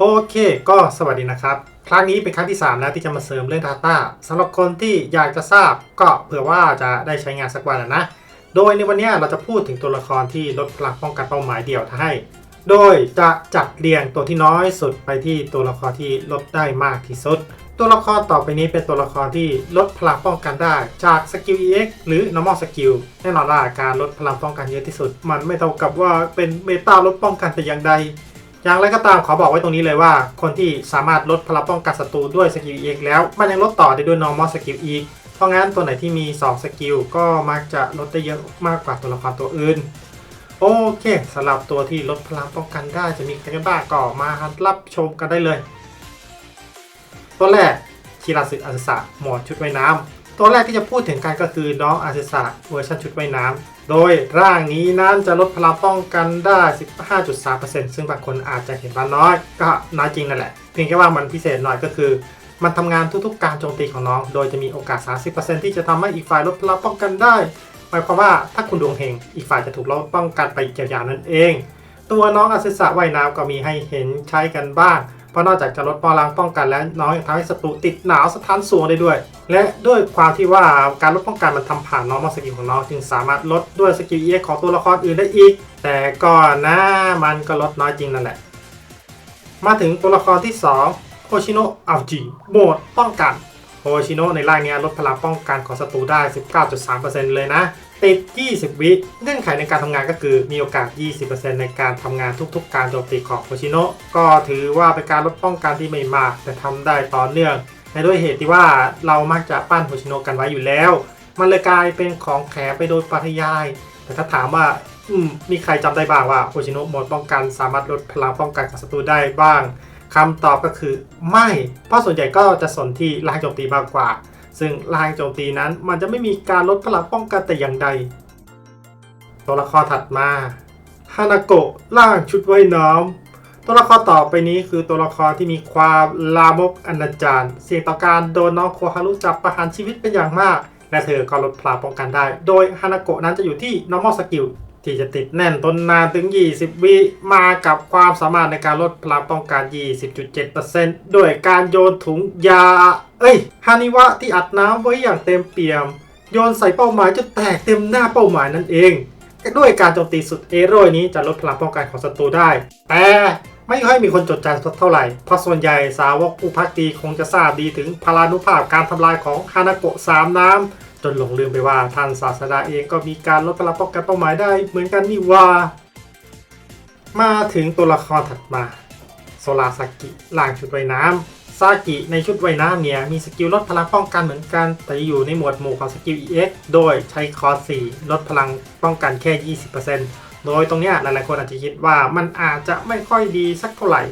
โอเค ก็สวัสดีนะครับ ครั้งนี้เป็นครั้งที่3แล้วที่จะมาเสริมเรื่อง Data สำหรับคนที่อยากจะทราบก็เผื่อว่าจะได้ใช้งานสักวันอะนะ โดยในวันนี้เราจะพูดถึงตัวละครที่ลดพลังป้องกันเป้าหมายเดี่ยวให้ โดยจะจัดเรียงตัวที่น้อยสุดไปที่ตัวละครที่ลดได้มากที่สุด ตัวละครต่อไปนี้เป็นตัวละครที่ลดพลังป้องกันได้จากสกิล EX หรือ normal skill แน่นอนว่าการลดพลังป้องกันเยอะที่สุด มันไม่เท่ากับว่าเป็นเมตาลดป้องกันแต่อย่างใด อย่างไรก็ตามขอบอกไว้ตรงนี้เลยว่า คนที่สามารถลดพลังป้องกันศัตรูด้วยสกิล EX แล้ว มันยังลดต่อได้ด้วย normal skill อีก เพราะงั้นตัวไหนที่มี 2 สกิลก็มักจะลดได้เยอะมากกว่าตัวละครตัวอื่น โอเคสำหรับตัวที่ลดพลังป้องกันได้จะมีใครกันบ้างก็มารับชมกันได้เลย ตัวแรกคีราสึอาซสะหมดชุดว่ายน้ำ ตัวแรกที่จะพูดถึงกันก็คือน้องอาซสะเวอร์ชันชุดว่ายน้ำ โดยร่างนี้นั้นจะลดพลังป้องกันได้ 15.3%ซึ่งบางคนอาจจะเห็นว่าน้อย ก็น้อยจริงนั่นแหละ เพียงแค่ว่ามันพิเศษหน่อยก็คือ มันทำงานทุกๆ การโจมตีของน้อง โดยจะมีโอกาส 30%ที่จะทำให้อีกฝ่ายลดพลังป้องกันได้ หมายความว่าถ้าคุณดวงเฮงอีกฝ่ายจะถูกลดป้องกันไปยาวๆนั่นเอง ตัวน้องอาซิสะว่ายน้ำก็มีให้เห็นใช้กันบ้าง ราะนอกจากจะลดพลังป้องกันแล้วน้องยังทำให้ศัตรูติดหนาวสถานสูงได้ด้วย และด้วยความที่ว่าการลดป้องกันมันทำผ่านน้องมาสกิลของน้องจึงสามารถลดด้วยสกิลเอของตัวละครอื่นได้อีก แต่ก็นะมันก็ลดน้อยจริงนั่นแหละ มาถึงตัวละครที่2โฮชิโนะอัลจิโหมดป้องกันโฮชิโนะในร่างเนี้ยลดพลังป้องกันของศัตรูได้ 19.3%เลยนะ ติด 20 วิเงื่อนไขในการทำงานก็คือมีโอกาส 20%ในการทำงานทุก ๆ การโจมตีของโฮชิโนะก็ถือว่าเป็นการลดป้องกันที่ไม่มาก แต่ทำได้ต่อเนื่องและด้วยเหตุที่ว่าเรามักจะปั้นโฮชิโนะกันไว้อยู่แล้ว มันเลยกลายเป็นของแถมไปโดยปริยาย แต่ถ้าถามว่าอืมมีใครจำได้บ้างว่าโฮชิโนะหมดป้องกัน สามารถลดพลังป้องกันของศัตรูได้บ้างคำตอบก็คือไม่ เพราะส่วนใหญ่ก็จะสนที่ร่างโจมตีมากกว่า ซึ่งร่างโจมตีนั้นมันจะไม่มีการลดพลังป้องกันแต่อย่างใด ตัวละครถัดมาฮานาโกะร่างชุดว่ายน้ำตัวละครต่อไปนี้คือตัวละครที่มีความลามกอนาจารเสี่ยงต่อการโดนน้องโคฮารุจับประหารชีวิตเป็นอย่างมาก และเธอก็ลดพลังป้องกันได้ โดยฮานาโกะนั้นจะอยู่ที่ normal skill ที่จะติดแน่นต้นนานถึง 20 วิมากับความสามารถในการลดพลังป้องกัน 20.7%ด้วยการโยนถุงยา เอ้ยฮานิวะที่อัดน้ำไว้อย่างเต็มเปี่ยม โยนใส่เป้าหมายจนแตกเต็มหน้าเป้าหมายนั่นเอง ด้วยการโจมตีสุดเอโร่นี้จะลดพลังป้องกันของศัตรูได้ แต่ไม่ค่อยมีคนจดจำสักเท่าไหร่ เพราะส่วนใหญ่สาวกผู้พักดีคงจะทราบดีถึงพลานุภาพการทำลายของฮานาโกะสามน้ำ นหลงลืมไปว่าท่านศาสดาเองก็มีการลดพลังป้องกันเป้าหมายได้เหมือนกันนี่ว่ามาถึงตัวละครถัดมา โซลาซากิล่างชุดว่ายน้ำซากิในชุดว่ายน้ำเนี่ยมีสกิลลดพลังป้องกันเหมือนกัน แต่อยู่ในหมวดหมู่ของสกิล EX โดยใช้คอร์ส4ลดพลังป้องกันแค่ 20%โดยตรงเนี้ยหลายๆคนอาจจะคิดว่ามันอาจจะไม่ค่อยดีสักเท่าไหร่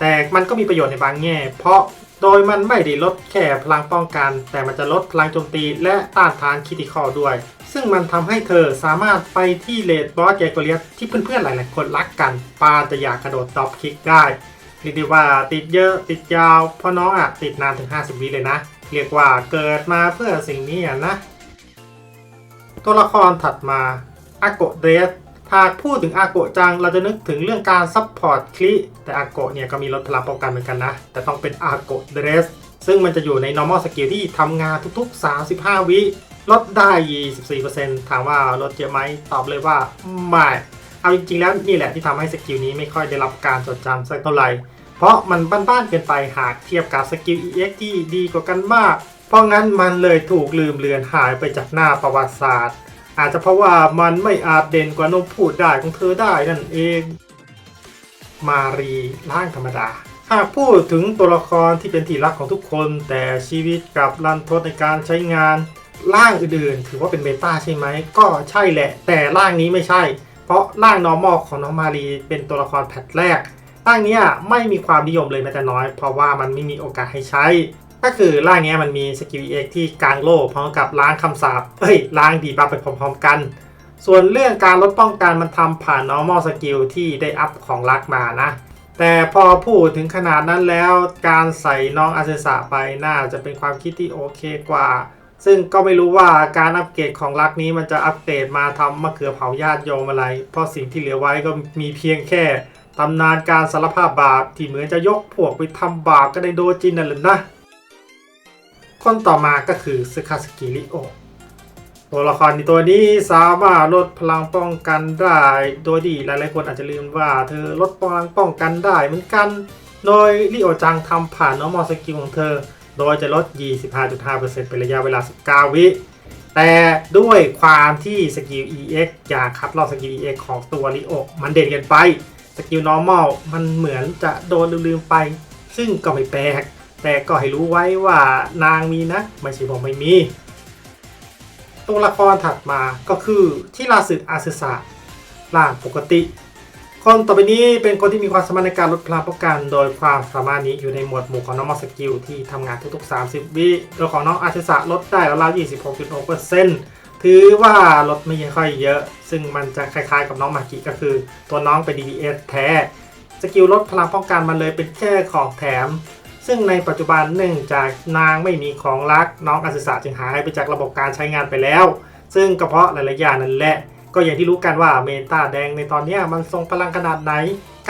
แต่มันก็มีประโยชน์ในบางแง่ เพราะ โดยมันไม่ได้ลดแค่พลังป้องกัน แต่มันจะลดพลังโจมตีและต้านทานคิติคอลด้วย ซึ่งมันทำให้เธอสามารถไปที่เลดบอสแกโกเลียสที่เพื่อนๆหลายๆคนรักกัน ปาจะอยากกระโดดตอบคิกได้เรียกได้ว่าติดเยอะติดยาว เพราะน้องอะติดนานถึง 50 วิเลยนะ เรียกว่าเกิดมาเพื่อสิ่งนี้นะ ตัวละครถัดมาอาโกเดส หากพูดถึงอาโกะจังเราจะนึกถึงเรื่องการซัพพอร์ตคลิแต่อาโกะเนี่ยก็มีลดพลังป้องกันเหมือนกันนะ แต่ต้องเป็นอาโกเดรสซึ่งมันจะอยู่ใน normal skill ที่ทำงานทุกๆ 35 วิลดได้ 24%ถามว่าลดเยอะไหมตอบเลยว่าไม่เอาจริงๆแล้วนี่แหละที่ทำให้สกิลนี้ไม่ค่อยได้รับการจดจำสักเท่าไหร่เพราะมันบ้านๆเกินไปหากเทียบกับสกิล EX ที่ดีกว่ากันมาก เพราะงั้นมันเลยถูกลืมเลือนหายไปจากหน้าประวัติศาสตร์ อาจจะเพราะว่ามันไม่อาจเด่นกว่านมพูดได้ของเธอได้นั่นเอง มารีร่างธรรมดา หากพูดถึงตัวละครที่เป็นที่รักของทุกคน แต่ชีวิตกลับรันทดในการใช้งานร่างอื่นๆ ถือว่าเป็นเบต้าใช่ไหม ก็ใช่แหละ แต่ร่างนี้ไม่ใช่ เพราะร่าง normal ของน้องมารีเป็นตัวละครแพทแรกร่างนี้ไม่มีความนิยมเลยแม้แต่น้อย เพราะว่ามันไม่มีโอกาสให้ใช้ ก็คือร่างเนี้ยมันมีสกิลเอ็กที่กลางโลกพร้อมกับล้างคำสาปเอ้ยล้างดีบัฟไปพร้อมๆกัน ส่วนเรื่องการลดป้องกันมันทำผ่าน normal skill ที่ได้อัพของลักมานะ แต่พอพูดถึงขนาดนั้นแล้วการใส่น้องอาเซสะไปน่าจะเป็นความคิดที่โอเคกว่า ซึ่งก็ไม่รู้ว่าการอัปเกรดของลักนี้มันจะอัปเกรดมาทำมะเขือเผาญาติโยมอะไร เพราะสิ่งที่เหลือไว้ก็มีเพียงแค่ตำนานการสารภาพบาปที่เหมือนจะยกพวกไปทำบาปกันในโดจินนั่นแหละนะ คนต่อมาก็คือซึคาสกิริโอตัวละครในตัวนี้สามารถลดพลังป้องกันได้ โดยที่หลายๆคนอาจจะลืมว่าเธอลดพลังป้องกันได้เหมือนกัน โดยริโอจังทำผ่าน normal skill ของเธอ โดยจะลด 25.5%เป็นระยะเวลา 19 วิ แต่ด้วยความที่สกิล EX อยางคัดลอกสกิล EX ของตัวริโอมันเด่นเกินไป สกิล normal มันเหมือนจะโดนลืมๆไป ซึ่งก็ไม่แปลก แต่ก็ให้รู้ไว้ว่านางมีนะ ไม่ใช่บอกไม่มี ตัวละครถัดมาก็คือที่ราสึอาซึสะร่างปกติ คนต่อไปนี้เป็นคนที่มีความสามารถในการลดพลังป้องกัน โดยความสามารถนี้อยู่ในหมวดหมู่ของ normal skill ที่ทำงานทุกๆ 30 วิโดยของน้องอาซึสะลดได้ราว26.6%ถือว่าลดไม่ค่อยเยอะ ซึ่งมันจะคล้ายๆกับน้องมากิก็คือ ตัวน้องเป็น DPS แท้สกิลลดพลังป้องกันมันเลยเป็นแค่ของแถม ซึ่งในปัจจุบันเนื่องจากนางไม่มีของรักน้องอาซึสะจึงหายไปจากระบบการใช้งานไปแล้ว ซึ่งกระเพาะหลายๆอย่างนั่นแหละ ก็อย่างที่รู้กันว่าเมตาแดงในตอนนี้มันทรงพลังขนาดไหน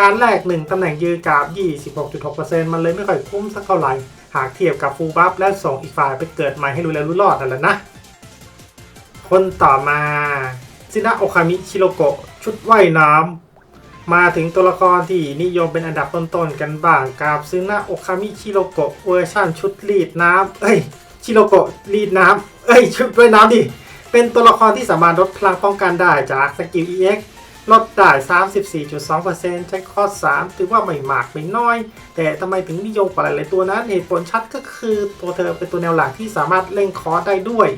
การแลก 1 ตำแหน่งยืนกราบ 26.6%มันเลยไม่ค่อยคุ้มสักเท่าไหร่ หากเทียบกับฟูบัฟและส่งอีกฝ่ายไปเกิดใหม่ให้รู้แล้วรู้รอดนั่นแหละนะ คนต่อมาซินะโอคามิชิโรโกะชุดว่ายน้ำ มาถึงตัวละครที่นิยมเป็นอันดับต้นๆกันบ้างกับซึนะโอคามิชิโรโกะเวอร์ชันชุดรีดน้ำเอ้ยชิโรโกะรีดน้ำเอ้ยชุดว่ายน้ำดิ เป็นตัวละครที่สามารถลดพลังป้องกันได้จากสกิล EX ลดได้ 34.2%ใช้ข้อ 3 ถือว่าไม่มากไม่น้อย แต่ทำไมถึงนิยมกว่าหลายๆตัวนั้นเหตุผลชัดก็คือตัวเธอเป็นตัวแนวหลักที่สามารถเล่งคอร์สได้ด้วย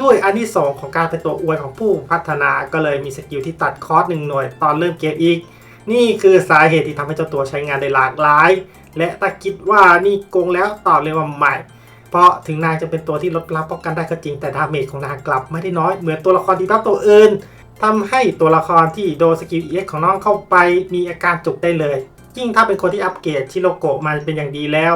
ด้วยอันที่สองของการเป็นตัวอวยของผู้พัฒนาก็เลยมีสกิลที่ตัดคอร์สหนึ่งหน่วยตอนเริ่มเกมอีก นี่คือสาเหตุที่ทำให้เจ้าตัวใช้งานได้หลากหลาย และถ้าคิดว่านี่โกงแล้วตอบเลยว่าใหม่ เพราะถึงนางจะเป็นตัวที่ลดลังป้องกันได้ก็จริงแต่ดาเมจของนางกลับไม่ได้น้อยเหมือนตัวละครที่รับตัวอื่นทำให้ตัวละครที่โดนสกิล EX ของน้องเข้าไปมีอาการจุกได้เลย ยิ่งถ้าเป็นคนที่อัปเกรดชิโรโกะมาเป็นอย่างดีแล้ว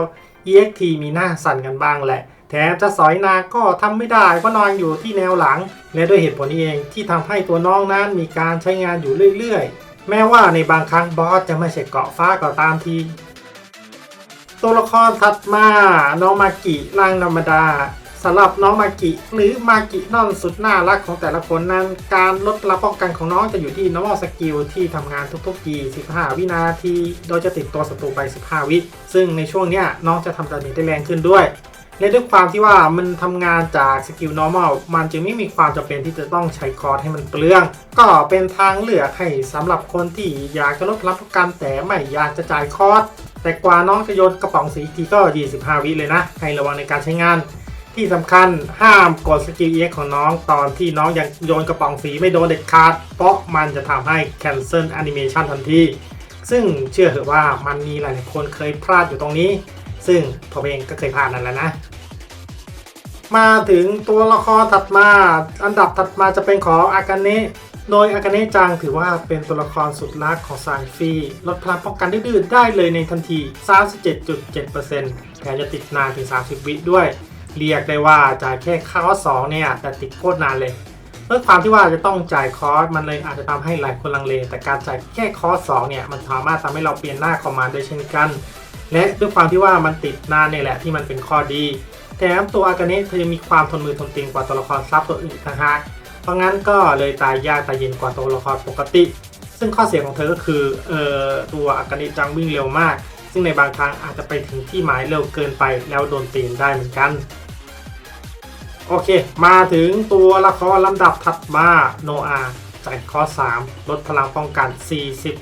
EXT มีหน้าสั่นกันบ้างแหละ แถมจะสอยนางก็ทำไม่ได้เพราะนอนอยู่ที่แนวหลัง และด้วยเหตุผลนี้เองที่ทำให้ตัวน้องนั้นมีการใช้งานอยู่เรื่อยๆ แม้ว่าในบางครั้งบอสจะไม่ใช่เกาะฟ้าก็ตามทีตัวละครถัดมาน้องมากิร่างธรรมดาสำหรับน้องมากิหรือมากินอนสุดน่ารักของแต่ละคนนั้น การลดพลังป้องกันของน้องจะอยู่ที่ normal skill ที่ทำงานทุกๆกี15วินาที โดยจะติดตัวศัตรูไป 15 วิ ซึ่งในช่วงนี้น้องจะทำดาเมจได้แรงขึ้นด้วย และด้วยความที่ว่ามันทำงานจากสกิล normal มันจึงไม่มีความจำเป็นที่จะต้องใช้คอร์สให้มันเปลือง ก็เป็นทางเลือกให้สำหรับคนที่อยากจะลดพลังป้องกันแต่ไม่อยากจะจ่ายคอร์สแต่กว่าน้องจะโยนกระป๋องสีทีก็ 25 วิเลยนะ ให้ระวังในการใช้งาน ที่สำคัญห้ามกดสกิล EX ของน้องตอนที่น้องยังโยนกระป๋องสีไม่โดนเด็ดขาด เพราะมันจะทำให้ cancel animation ทันที ซึ่งเชื่อเถอะว่ามันมีหลายๆคนเคยพลาดอยู่ตรงนี้ ซึ่งผมเองก็เคยพลาดนั่นแหละนะ มาถึงตัวละครถัดมา อันดับถัดมาจะเป็นของอากาเนะโดยอากาเนะจังถือว่าเป็นตัวละครสุดรักของซานฟีลดพลังป้องกันดื้อๆได้เลยในทันที 37.7%แถมจะติดนานถึง 30 วิด้วย เรียกได้ว่าจ่ายแค่คอร์สองเนี่ย แต่ติดโคตรนานเลยด้วยความที่ว่าจะต้องจ่ายคอร์สมันเลยอาจจะทำให้หลายคนลังเล แต่การจ่ายแค่คอร์สสองเนี่ย มันสามารถทำให้เราเปลี่ยนหน้าคอมมานด์ได้เช่นกัน และด้วยความที่ว่ามันติดนานเนี่ยแหละที่มันเป็นข้อดีแถมตัวอากาเนะเธอยังมีความทนมือทนตีนกว่าตัวละครซับตัวอื่นอีกต่างหากเพราะงั้นก็เลยตายยากตายเย็นกว่าตัวละครปกติ ซึ่งข้อเสียของเธอก็คือเอ่อตัวอากาเนะจังวิ่งเร็วมาก ซึ่งในบางครั้งอาจจะไปถึงที่หมายเร็วเกินไปแล้วโดนตีนได้เหมือนกันโอเค มาถึงตัวละครลำดับถัดมาโนอาจ่ายข้อ 3 ลดพลังป้องกัน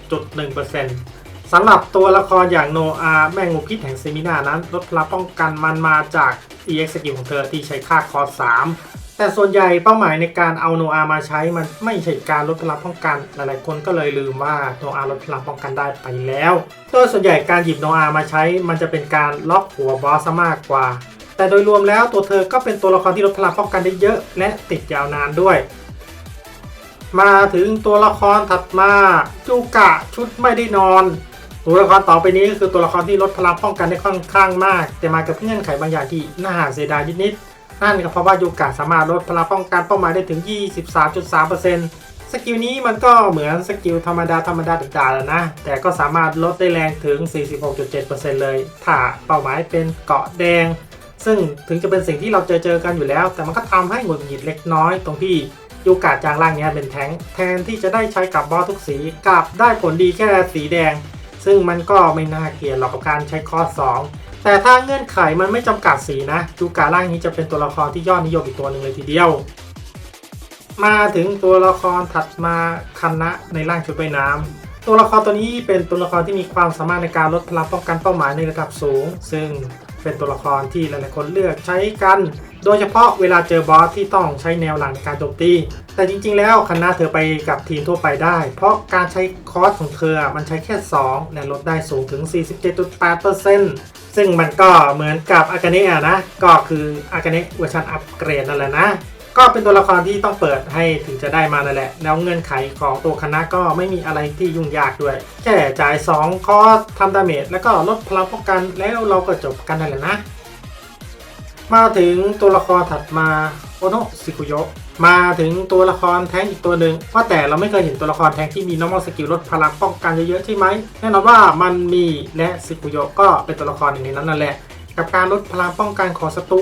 40.1% สำหรับตัวละครอย่างโนอาแม่งูพิษแห่งเซมินานั้นลดพลังป้องกันมันมาจาก EX สกิลของเธอที่ใช้ค่าคอ3แต่ส่วนใหญ่เป้าหมายในการเอาโนอามาใช้มันไม่ใช่การลดพลังป้องกัน หลายๆคนก็เลยลืมว่าโนอาลดพลังป้องกันได้ไปแล้ว โดยส่วนใหญ่การหยิบโนอามาใช้ มันจะเป็นการล็อกหัวบอสมากกว่า แต่โดยรวมแล้วตัวเธอก็เป็นตัวละครที่ลดพลังป้องกันได้เยอะ และติดยาวนานด้วยมาถึงตัวละครถัดมาจูกะชุดไม่ได้นอน ตัวละครต่อไปนี้ก็คือตัวละครที่ลดพลังป้องกันได้ค่อนข้างมาก แต่มากับเงื่อนไขบางอย่างที่น่าเสียดายนิดๆนั่นก็เพราะว่ายูกะสามารถลดพลังป้องกันเป้าหมายได้ถึง 23.3%ซสกิลนี้มันก็เหมือนสกิลธรรมดาธรรมดาด่าๆแล้วนะ แต่ก็สามารถลดได้แรงถึง 46.7%เลย ถ้าเป้าหมายเป็นเกาะแดง ซึ่งถึงจะเป็นสิ่งที่เราเจอเจอกันอยู่แล้ว แต่มันก็ทำให้หงุดหงิดเล็กน้อยตรงที่ยูกาจางล่างนี้เป็นแทงแทนที่จะได้ใช้กับบอสทุกสีกลับได้ผลดีแค่สีแดง ซึ่งมันก็ไม่น่าเกลียดหรอกกับการใช้ข้อ 2 แต่ถ้าเงื่อนไขมันไม่จำกัดสีนะจูกาล่างนี้จะเป็นตัวละครที่ยอดนิยมอีกตัวหนึ่งเลยทีเดียว มาถึงตัวละครถัดมาคณะในร่างชุดว่ายน้ำตัวละครตัวนี้เป็นตัวละครที่มีความสามารถในการลดพลังป้องกันเป้าหมายในระดับสูง ซึ่ง เป็นตัวละครที่หลายๆคนเลือกใช้กัน โดยเฉพาะเวลาเจอบอสที่ต้องใช้แนวหลังในการโจมตี แต่จริงๆ แล้วคันนาเธอไปกับทีมทั่วไปได้ เพราะการใช้คอร์สของเธอมันใช้แค่ 2 และลดได้สูงถึง 47.8%ซึ่งมันก็เหมือนกับอากาเนะนะ ก็คืออากาเนะเวอร์ชันอัปเกรดนั่นแหละนะ ก็เป็นตัวละครที่ต้องเปิดให้ถึงจะได้มานั่นแหละ แล้วเงื่อนไขของตัวคณะก็ไม่มีอะไรที่ยุ่งยากด้วย แค่จ่าย 2 คอสทำดาเมจแล้วก็ลดพลังป้องกันแล้วเราก็จบกันนั่นแหละนะ มาถึงตัวละครถัดมาโอโนซิคุโยะมาถึงตัวละครแท้งอีกตัวหนึ่งว่าแต่เราไม่เคยเห็นตัวละครแท้งที่มี normal skill ลดพลังป้องกันเยอะๆใช่ไหมแน่นอนว่ามันมีและซิคุโยะก็เป็นตัวละครหนึ่งในนั้นนั่นแหละ กับการลดพลังป้องกันของศัตรู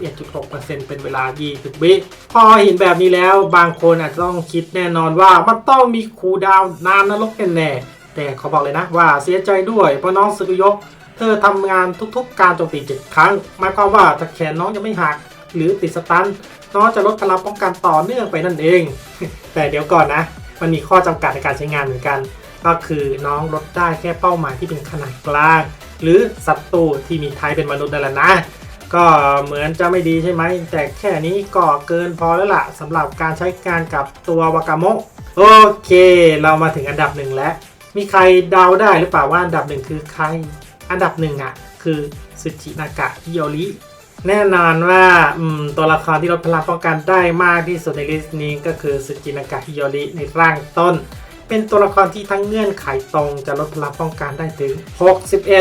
51.6%เป็นเวลา 20 วิ พอเห็นแบบนี้แล้วบางคนอาจจะต้องคิดแน่นอนว่ามันต้องมีคูดาวนานนรกแน่ๆแต่ขอบอกเลยนะว่าเสียใจด้วยเพราะน้องซึกุยะเธอทำงานทุกๆ การโจมตี 7 ครั้งหมายความว่าถ้าแขนน้องยังไม่หักหรือติดสตันน้องจะลดพลังป้องกันต่อเนื่องไปนั่นเอง แต่เดี๋ยวก่อนนะ มันมีข้อจำกัดในการใช้งานเหมือนกัน ก็คือน้องลดได้แค่เป้าหมายที่เป็นขนาดกลาง หรือศัตรูที่มีไทยเป็นมนุษย์นั่นแหละนะ ก็เหมือนจะไม่ดีใช่ไหม แต่แค่นี้ก็เกินพอแล้วล่ะสำหรับการใช้งานกับตัววากาโมะโอเค เรามาถึงอันดับหนึ่งแล้ว มีใครเดาได้หรือเปล่าว่าอันดับหนึ่งคือใคร อันดับหนึ่งอะ คือซึจินากะฮิโยริแน่นอนว่าตัวละครที่ลดพลังป้องกันได้มากที่สุดในลิสต์นี้ก็คือซึจินากะฮิโยริในร่างต้น เป็นตัวละครที่ทั้งเงื่อนไขตรงจะลดพลังป้องกันได้ถึง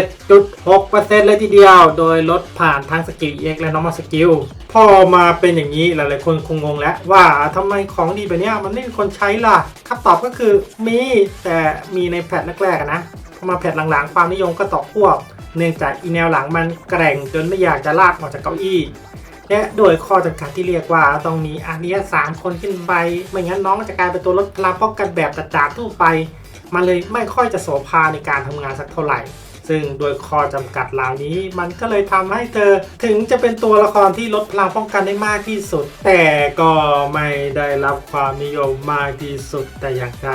61.6%เลยทีเดียว โดยลดผ่านทั้งสกิล EX และ normal skill พอมาเป็นอย่างนี้หลายๆคนคงงงแล้วว่าทำไมของดีแบบนี้มันไม่มีคนใช้ล่ะคำตอบก็คือมีแต่มีในแพทแรกๆนะพอมาแพทหลังๆ ความนิยมก็ตกพวกเนื่องจากอีแนวหลังมันแกร่งจนไม่อยากจะลากออกจากเก้าอี้ และโดยข้อจำกัดที่เรียกว่าต้องมีอาเนียสามคนขึ้นไปไม่งั้นน้องจะกลายเป็นตัวลดพลังป้องกันแบบจัดทั่วไป มันเลยไม่ค่อยจะโสภาในการทำงานสักเท่าไหร่ ซึ่งโดยข้อจำกัดเหล่านี้ มันก็เลยทำให้เธอ ถึงจะเป็นตัวละครที่ลดพลังป้องกันได้มากที่สุด แต่ก็ไม่ได้รับความนิยมมากที่สุดแต่อย่างใด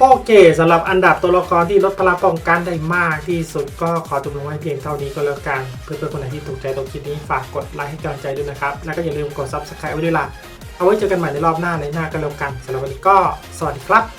โอเคสำหรับอันดับตัวละครที่ลดพลังป้องกันได้มากที่สุดก็ขอจบลงไว้เพียงเท่านี้ก็แล้วกัน เพื่อนๆคนไหนที่ถูกใจตัวคลิปนี้ฝากกดไลค์ให้กำลังใจด้วยนะครับ แล้วก็อย่าลืมกด subscribe ไว้ด้วยล่ะ เอาไว้เจอกันใหม่ในรอบหน้าในหน้าก็แล้วกันสำหรับวันนี้ก็สวัสดีครับ